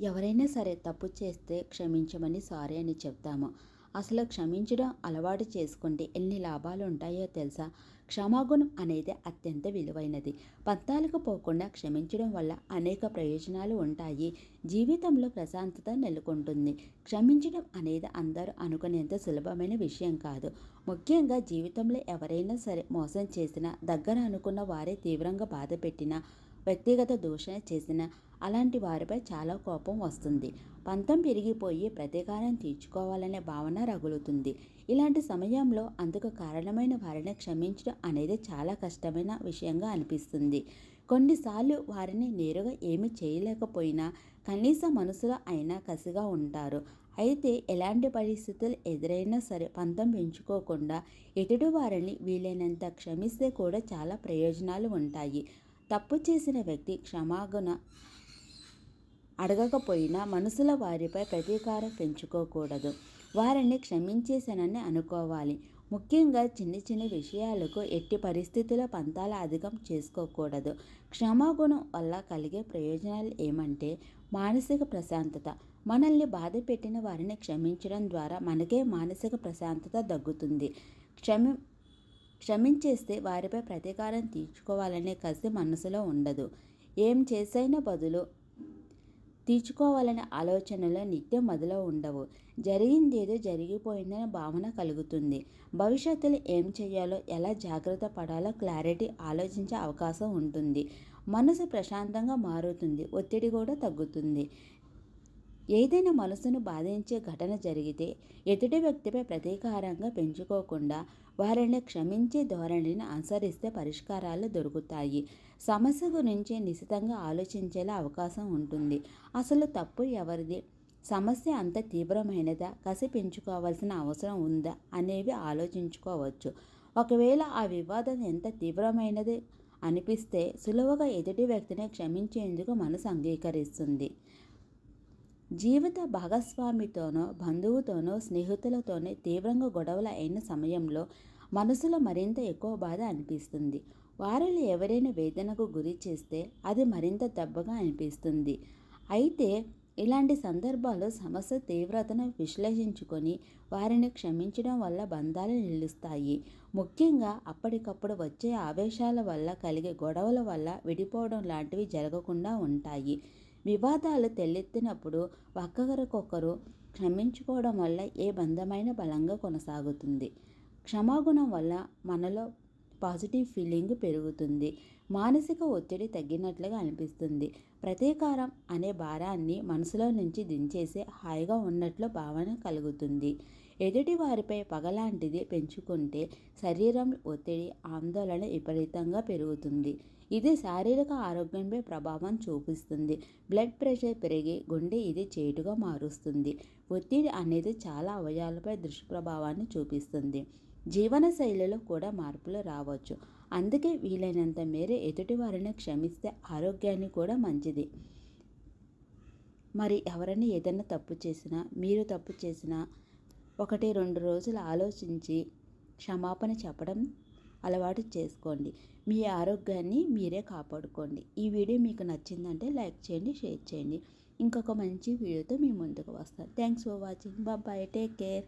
ఎవరైనా సరే తప్పు చేస్తే క్షమించమని సారీ అని చెప్తాము. అసలు క్షమించడం అలవాటు చేసుకుంటే ఎన్ని లాభాలు ఉంటాయో తెలుసా? క్షమాగుణం అనేది అత్యంత విలువైనది. పంతాలకు పోకుండా క్షమించడం వల్ల అనేక ప్రయోజనాలు ఉంటాయి. జీవితంలో ప్రశాంతత నెలకొంటుంది. క్షమించడం అనేది అందరూ అనుకునేంత సులభమైన విషయం కాదు. ముఖ్యంగా జీవితంలో ఎవరైనా సరే మోసం చేసినా దగ్గర అనుకున్న వారే తీవ్రంగా బాధ పెట్టినా వ్యక్తిగత దూషణ చేసిన అలాంటి వారిపై చాలా కోపం వస్తుంది. పంతం పెరిగిపోయి ప్రతీకారం తీర్చుకోవాలనే భావన రగులుతుంది. ఇలాంటి సమయంలో అందుకు కారణమైన వారిని క్షమించడం అనేది చాలా కష్టమైన విషయంగా అనిపిస్తుంది. కొన్నిసార్లు వారిని నేరుగా ఏమి చేయలేకపోయినా కనీస మనసులో అయినా కసిగా ఉంటారు. అయితే ఎలాంటి పరిస్థితులు ఎదురైనా సరే పంతం పెంచుకోకుండా ఎటుడు వారిని వీలైనంత క్షమిస్తే కూడా చాలా ప్రయోజనాలు ఉంటాయి. తప్పు చేసిన వ్యక్తి క్షమాగుణ అడగకపోయినా మనసుల వారిపై ప్రతీకారం పెంచుకోకూడదు. వారిని క్షమించేశానని అనుకోవాలి. ముఖ్యంగా చిన్న చిన్న విషయాలకు ఎట్టి పరిస్థితుల పంతాల అధికం చేసుకోకూడదు. క్షమాగుణం వల్ల కలిగే ప్రయోజనాలు ఏమంటే మానసిక ప్రశాంతత. మనల్ని బాధ పెట్టిన వారిని క్షమించడం ద్వారా మనకే మానసిక ప్రశాంతత దగ్గుతుంది క్షమి క్షమించేస్తే వారిపై ప్రతీకారం తీర్చుకోవాలనే కసి మనసులో ఉండదు. ఏం చేసైనా బదులు తీర్చుకోవాలనే ఆలోచనలు నిత్యం మొదలో ఉండవు. జరిగిందేదో జరిగిపోయిందనే భావన కలుగుతుంది. భవిష్యత్తులో ఏం చేయాలో ఎలా జాగ్రత్త పడాలో క్లారిటీ ఆలోచించే అవకాశం ఉంటుంది. మనసు ప్రశాంతంగా మారుతుంది. ఒత్తిడి కూడా తగ్గుతుంది. ఏదైనా మనసును బాధించే ఘటన జరిగితే ఎదుటి వ్యక్తిపై ప్రతీకారంగా పెంచుకోకుండా వారిని క్షమించే ధోరణిని అనుసరిస్తే పరిష్కారాలు దొరుకుతాయి. సమస్య గురించి నిశితంగా ఆలోచించేలా అవకాశం ఉంటుంది. అసలు తప్పు ఎవరిది? సమస్య అంత తీవ్రమైనదా? కసి పెంచుకోవాల్సిన అవసరం ఉందా? అనేవి ఆలోచించుకోవచ్చు. ఒకవేళ ఆ వివాదం ఎంత తీవ్రమైనది అనిపిస్తే సులువుగా ఎదుటి వ్యక్తిని క్షమించేందుకు మనసు అంగీకరిస్తుంది. జీవిత భాగస్వామితోనో బంధువుతోనో స్నేహితులతోనే తీవ్రంగా గొడవలు అయిన సమయంలో మనసులో మరింత ఎక్కువ బాధ అనిపిస్తుంది. వారిలో ఎవరైనా వేదనకు గురి చేస్తే అది మరింత దెబ్బగా అనిపిస్తుంది. అయితే ఇలాంటి సందర్భాలు సమస్య తీవ్రతను విశ్లేషించుకొని వారిని క్షమించడం వల్ల బంధాలు నిలుస్తాయి. ముఖ్యంగా అప్పటికప్పుడు వచ్చే ఆవేశాల వల్ల కలిగే గొడవల వల్ల విడిపోవడం లాంటివి జరగకుండా ఉంటాయి. వివాదాలు తెల్లెత్తినప్పుడు ఒక్కొక్కరికొకరు క్షమించుకోవడం వల్ల ఏ బంధమైన బలంగా కొనసాగుతుంది. క్షమాగుణం వల్ల మనలో పాజిటివ్ ఫీలింగ్ పెరుగుతుంది. మానసిక ఒత్తిడి తగ్గినట్లుగా అనిపిస్తుంది. ప్రతీకారం అనే భారాన్ని మనసులో నుంచి దించేసి హాయిగా ఉన్నట్లు భావన కలుగుతుంది. ఎదుటి వారిపై పగలాంటిది పెంచుకుంటే శరీరం ఒత్తిడి ఆందోళన విపరీతంగా పెరుగుతుంది. ఇది శారీరక ఆరోగ్యంపై ప్రభావం చూపిస్తుంది. బ్లడ్ ప్రెషర్ పెరిగి గుండె ఇది చేటుగా మారుస్తుంది. ఒత్తిడి అనేది చాలా అవయాలపై దుష్ప్రభావాన్ని చూపిస్తుంది. జీవనశైలిలో కూడా మార్పులు రావచ్చు. అందుకే వీలైనంత మేర ఎదుటి వారిని క్షమిస్తే ఆరోగ్యాన్ని కూడా మంచిది. మరి ఎవరైనా ఏదైనా తప్పు చేసినా మీరు తప్పు చేసినా ఒకటి రెండు రోజులు ఆలోచించి క్షమాపణ చెప్పడం అలవాటు చేసుకోండి. మీ ఆరోగ్యాన్ని మీరే కాపాడుకోండి. ఈ వీడియో మీకు నచ్చిందంటే లైక్ చేయండి షేర్ చేయండి. ఇంకొక మంచి వీడియోతో మీ ముందుకు వస్తాను thanks for watching. Bye. Take care.